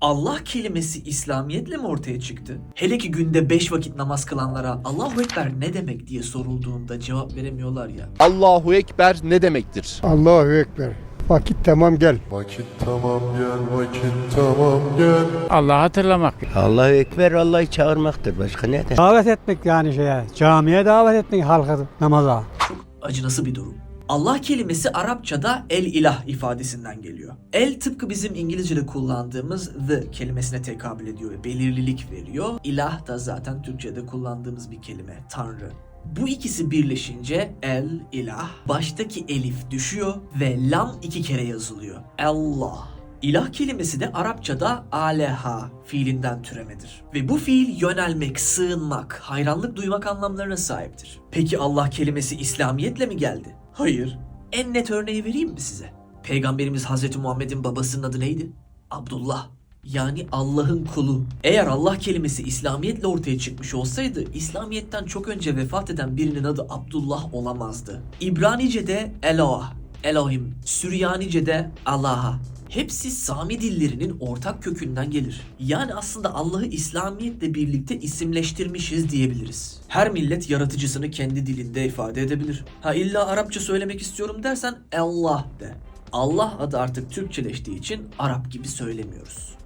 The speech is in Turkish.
Allah kelimesi İslamiyetle mi ortaya çıktı? Hele ki günde 5 vakit namaz kılanlara Allahu Ekber ne demek diye sorulduğunda cevap veremiyorlar ya. Allahu Ekber ne demektir? Allahu Ekber. Vakit tamam gel. Vakit tamam gel, vakit tamam gel. Allah'ı hatırlamak. Allahu Ekber Allah'ı çağırmaktır. Başka ne de? Davet etmek yani şeye, camiye davet etmek halkı namaza. Çok acınası bir durum. Allah kelimesi Arapçada el ilah ifadesinden geliyor. El tıpkı bizim İngilizce'de kullandığımız the kelimesine tekabül ediyor ve belirlilik veriyor. İlah da zaten Türkçe'de kullandığımız bir kelime, tanrı. Bu ikisi birleşince el, ilah, baştaki elif düşüyor ve lam iki kere yazılıyor. Allah. İlah kelimesi de Arapçada aleha fiilinden türemedir. Ve bu fiil yönelmek, sığınmak, hayranlık duymak anlamlarına sahiptir. Peki Allah kelimesi İslamiyetle mi geldi? Hayır. En net örneği vereyim mi size? Peygamberimiz Hazreti Muhammed'in babasının adı neydi? Abdullah. Yani Allah'ın kulu. Eğer Allah kelimesi İslamiyetle ortaya çıkmış olsaydı İslamiyetten çok önce vefat eden birinin adı Abdullah olamazdı. İbranice'de Eloah, Elohim, Süryanice'de Allah'a. Hepsi Sami dillerinin ortak kökünden gelir. Yani aslında Allah'ı İslamiyetle birlikte isimleştirmişiz diyebiliriz. Her millet yaratıcısını kendi dilinde ifade edebilir. Ha illa Arapça söylemek istiyorum dersen Allah de. Allah adı artık Türkçeleştiği için Arap gibi söylemiyoruz.